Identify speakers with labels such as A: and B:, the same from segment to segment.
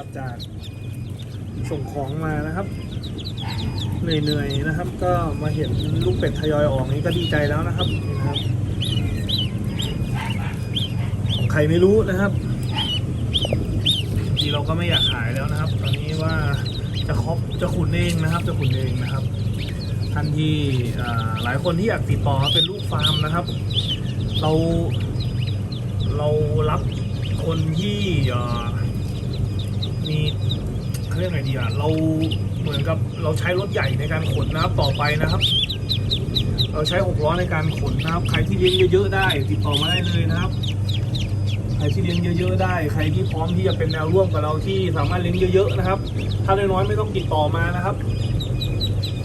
A: ลับจากส่งของมานะครับ เหนื่อยๆนะครับ ก็มาเห็นลูกเป็ดทยอยออกนี้ก็ดีใจแล้วนะครับนี่นะครับของใครไม่รู้นะครับทีเราก็ไม่อยากขายแล้วนะครับ ตอนนี้ว่าจะครบจะขุนเองนะครับ จะขุนเองนะครับท่านที่หลายคนที่อยากติดต่อเป็นลูกฟาร์มนะครับ เราเรารับคนที่ เรียกไงดีอะเราเหมือนกับเราใช้รถใหญ่ในการขนนะครับต่อไปนะครับ เราใช้หกล้อในการขนนะครับ ใครที่เลี้ยงเยอะๆได้ ติดต่อมาได้เลยนะครับ ใครที่เลี้ยงเยอะๆได้ ใครที่พร้อมที่จะเป็นแนวร่วมกับเราที่สามารถเลี้ยงเยอะๆนะครับ ถ้าน้อยๆไม่ต้องติดต่อมานะครับ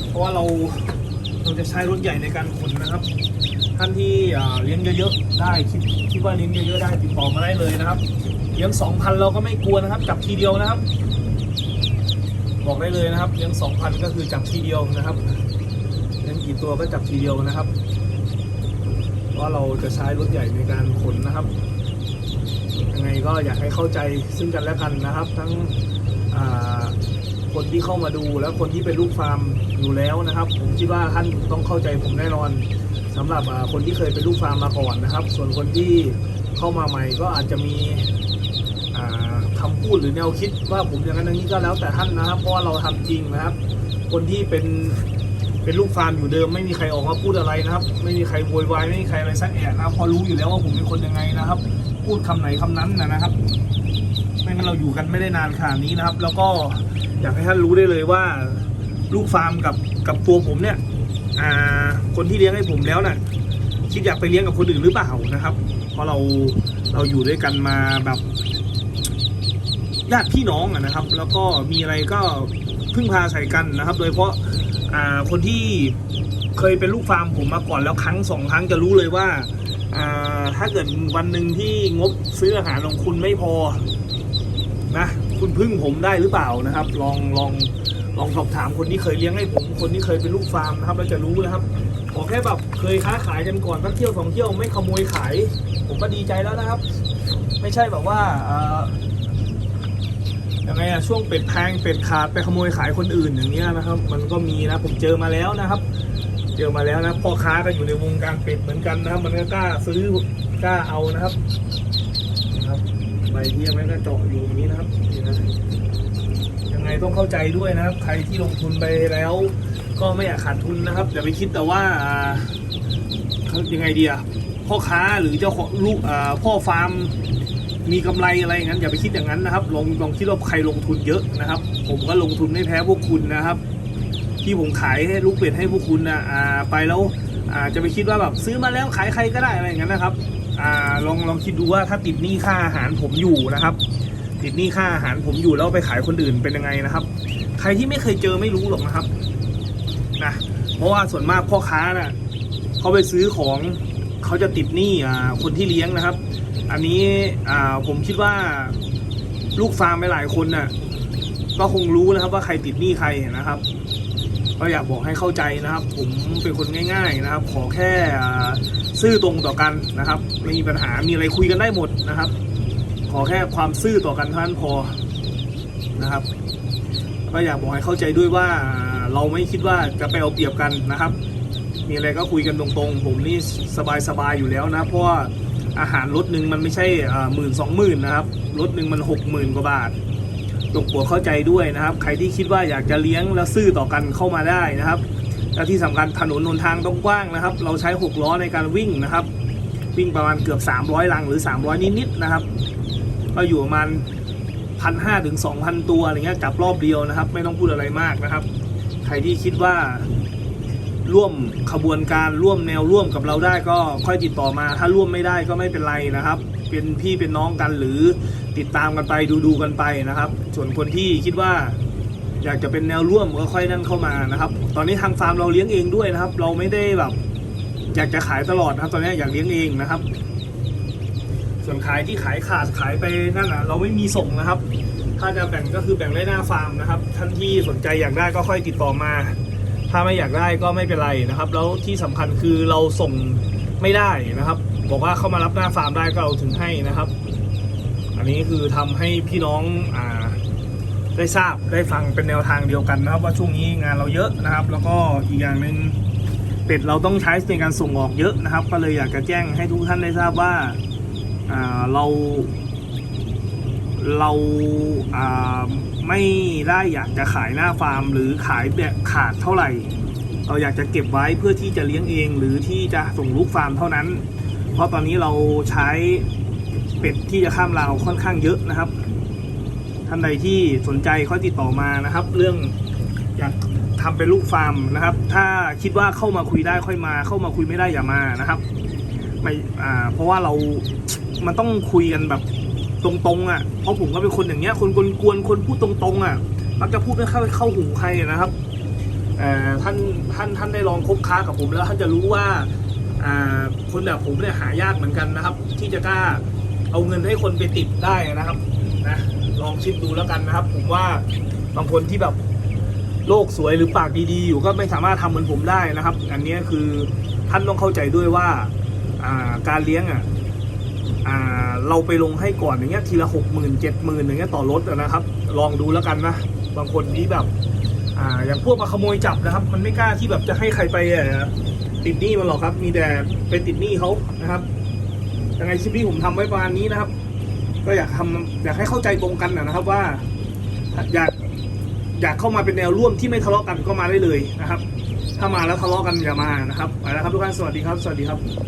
A: เพราะว่าเราเราจะใช้รถใหญ่ในการขนนะครับ ท่านที่เลี้ยงเยอะๆได้คิดคิดว่าเลี้ยงเยอะๆได้ติดต่อมาได้เลยนะครับเลี้ยงสองพันเราก็ไม่กลัวนะครับ จับทีเดียวนะครับ บอกได้เลยนะครับเลี้ยงสองพันก็คือจับทีเดียวนะครับเลี้ยงกี่ตัวก็จับทีเดียวนะครับเพราะเราจะใช้รถใหญ่ในการขนนะครับยังไงก็อยากให้เข้าใจซึ่งกันและกันนะครับ ทั้งคนที่เข้ามาดูและคนที่เป็นลูกฟาร์มอยู่แล้วนะครับ ผมคิดว่าท่านต้องเข้าใจผมแน่นอนสำหรับคนที่เคยเป็นลูกฟาร์มมาก่อนนะครับ ส่วนคนที่เข้ามาใหม่ก็อาจจะมี อ่าคำพูดหรือแนวคิดว่าผมอย่างนั้นอย่างนี้ก็แล้วแต่ท่านนะครับ เพราะว่าเราทำจริงนะครับ คนที่เป็นเป็นลูกฟาร์มอยู่เดิม ไม่มีใครออกมาพูดอะไรนะครับ ไม่มีใครโวยวายไม่มีใครอะไรสักแอะนะครับเพอรู้อยู่แล้วว่าผมเป็นคนยังไงนะครับ พูดคำไหนคำนั้นนะนะครับไม่งั้นเราอยู่กันไม่ได้นานขนาดนี้นะครับ แล้วก็อยากให้ท่านรู้ได้เลยว่า ลูกฟาร์มกับกับตัวผมเนี่ยคนที่เลี้ยงให้ผมแล้วน่ะคิดอยากไปเลี้ยงกับคนอื่นหรือเปล่านะครับ เพราะเราเราอยู่ด้วยกันมาแบบ ญาติพี่น้องนะครับ แล้วก็มีอะไรก็พึ่งพาใส่กันนะครับ โดยเฉพาะาคนที่เคยเป็นลูกฟาร์มผมมาก่อนแล้วครั้งสองครั้งจะรู้เลยว่าาถ้าเกิดวันหนึ่งที่งบซื้ออาหารของคุณไม่พอนะคุณพึ่งผมได้หรือเปล่านะครับ ลองลองลองสอบถามคนที่เคยเลี้ยงให้ผมคนที่เคยเป็นลูกฟาร์มนะครับเราจะรู้นะครับขอแค่แบบเคยค้าขายกันก่อนสักเที่ยวสองเที่ยวไม่ขโมยขาย ผมก็ดีใจแล้วนะครับ ไม่ใช่แบบว่า ยังไงอะช่วงเป็ดแพงเป็ดขาดไปขโมยขายคนอื่นอย่างเงี้ยนะครับ มันก็มีนะผมเจอมาแล้วนะครับ เจอมาแล้วนะพ่อค้าก็อยู่ในวงการเป็ดเหมือนกันนะครับ มันก็กล้าซื้อกล้าเอานะครับนะครับใบเทียมแม่ก็เจาะอยู่อย่างนี้นะครับนี่นะยังไงต้องเข้าใจด้วยนะครับ ใครที่ลงทุนไปแล้ว ก็ไม่อยากขาดทุนนะครับอย่าไปคิดแต่ว่าเขายังไงดีอะพ่อค้าหรือเจ้าของลูกอ่าพ่อฟาร์ม มีกำไรอะไรอย่างนั้นอย่าไปคิดอย่างนั้นนะครับ ลองลองคิดว่าใครลงทุนเยอะนะครับ ผมก็ลงทุนไม่แพ้พวกคุณนะครับ ที่ผมขายให้ลูกเป็ดให้พวกคุณนะอ่าไปแล้วอ่าจะไปคิดว่าแบบซื้อมาแล้วขายใครก็ได้อะไรอย่างนั้นนะครับอ่าลองลองคิดดูว่าถ้าติดหนี้ค่าอาหารผมอยู่นะครับ ติดหนี้ค่าอาหารผมอยู่แล้วไปขายคนอื่นเป็นยังไงนะครับ ใครที่ไม่เคยเจอไม่รู้หรอกนะครับนะเพราะว่าส่วนมากพ่อค้าน่ะเขาไปซื้อของเขาจะติดหนี้อ่าคนที่เลี้ยงนะครับ อันนี้อ่าผมคิดว่าลูกฟาร์มหลายคนน่ะ ก็คงรู้นะครับว่าใครติดหนี้ใครนะครับ ก็อยากบอกให้เข้าใจนะครับ ผมเป็นคนง่าย ๆนะครับ ขอแค่ซื่อตรงต่อกันนะครับไม่มีปัญหามีอะไรคุยกันได้หมดนะครับ ขอแค่ความซื่อต่อกันเท่านั้นพอนะครับ ก็อยากบอกให้เข้าใจด้วยว่าเราไม่คิดว่าจะไปเอาเปรียบกันนะครับ มีอะไรก็คุยกันตรงๆ ผมนี่สบายๆอยู่แล้วนะเพราะว่า อาหารรถหนึ่งมันไม่ใช่หมื่นสองหมื่นนะครับรถหนึ่งมันหกหมื่นกว่าบาทตกหัวเข้าใจด้วยนะครับ ใครที่คิดว่าอยากจะเลี้ยงแล้วซื่อต่อกันเข้ามาได้นะครับและที่สำคัญถนนหนทางต้องกว้างนะครับ เราใช้ 6 ล้อในการวิ่งนะครับ วิ่งประมาณเกือบ 300 ลังหรือ 300 นิดๆนะครับ ก็อยู่ประมาณพันห้าถึงสองพันตัวอะไรเงี้ยจับรอบเดียวนะครับ ไม่ต้องพูดอะไรมากนะครับ ใครที่คิดว่า ร่วมขบวนการร่วมแนวร่วมกับเราได้ก็ค่อยติดต่อมา ถ้าร่วมไม่ได้ก็ไม่เป็นไรนะครับ เป็นพี่เป็นน้องกันหรือติดตามกันไปดูดูกันไปนะครับ ส่วนคนที่คิดว่าอยากจะเป็นแนวร่วมก็ค่อยนั่นเข้ามานะครับ ตอนนี้ทางฟาร์มเราเลี้ยงเองด้วยนะครับ เราไม่ได้แบบ อยากจะขายตลอดนะครับ ตอนนี้อยากเลี้ยงเองนะครับ ส่วนขายที่ขายขาดขายไปนั่นอะ เราไม่มีส่งนะครับ ถ้าจะแบ่งก็คือแบ่งไล่หน้าฟาร์มนะครับ ท่านที่สนใจอยากได้ก็ค่อยติดต่อมา ถ้าไม่อยากได้ก็ไม่เป็นไรนะครับ แล้วที่สำคัญคือเราส่งไม่ได้นะครับ บอกว่าเข้ามารับหน้าฟาร์มได้ก็เราถึงให้นะครับ อันนี้คือทำให้พี่น้องอ่าได้ทราบได้ฟังเป็นแนวทางเดียวกันนะครับ ว่าช่วงนี้งานเราเยอะนะครับ แล้วก็อีกอย่างหนึ่งเป็ดเราต้องใช้ในการส่งออกเยอะนะครับ ก็เลยอยากจะแจ้งให้ทุกท่านได้ทราบว่าอ่าเราเรา ไม่ได้อยากจะขายหน้าฟาร์ม หรือขายแบบขาดเท่าไหร่ เราอยากจะเก็บไว้เพื่อที่จะเลี้ยงเอง หรือที่จะส่งลูกฟาร์มเท่านั้น เพราะตอนนี้เราใช้เป็ดที่จะข้ามลาวค่อนข้างเยอะนะครับท่านใดที่สนใจเขาติดต่อมานะครับ เรื่องอยากทำเป็นลูกฟาร์มนะครับ ถ้าคิดว่าเข้ามาคุยได้ค่อยมา เข้ามาคุยไม่ได้อย่ามานะครับไม่อ่าเพราะว่าเรามันต้องคุยกันแบบ ตรงๆอะเพราะผมก็เป็นคนอย่างเงี้ย คนกวนๆคนพูดตรงๆอะมักจะพูดไม่เข้าเข้าหูใครนะครับเอ่อท่านท่านท่านได้ลองคบค้ากับผมแล้วท่านจะรู้ว่าอ่าคนแบบผมเนี่ยหายากเหมือนกันนะครับ ที่จะกล้าเอาเงินให้คนไปติดได้นะครับนะลองชิมดูแล้วกันนะครับ ผมว่าบางคนที่แบบโลกสวยหรือปากดีๆ อยู่ก็ไม่สามารถทำเหมือนผมได้นะครับ อันนี้คือท่านต้องเข้าใจด้วยว่าการเลี้ยงอะ เราไปลงให้ก่อนอย่างเงี้ยทีละหกหมื่นเจ็ดหมื่นอย่างเงี้ยต่อรถนะครับ ลองดูแล้วกันนะ บางคนที่แบบอ่าอย่างพวกมาขโมยจับนะครับ มันไม่กล้าที่แบบจะให้ใครไปติดหนี้มันหรอกครับ มีแต่ไปติดหนี้เขานะครับยังไงคลิปนี้ผมทำไว้ประมาณนี้นะครับ ก็อยากทำอยากให้เข้าใจตรงกันนะครับว่า อยากอยากเข้ามาเป็นแนวร่วมที่ไม่ทะเลาะกันก็มาได้เลยนะครับ ถ้ามาแล้วทะเลาะกันอย่ามานะครับไปแล้วครับทุกท่านสวัสดีครับ สวัสดีครับ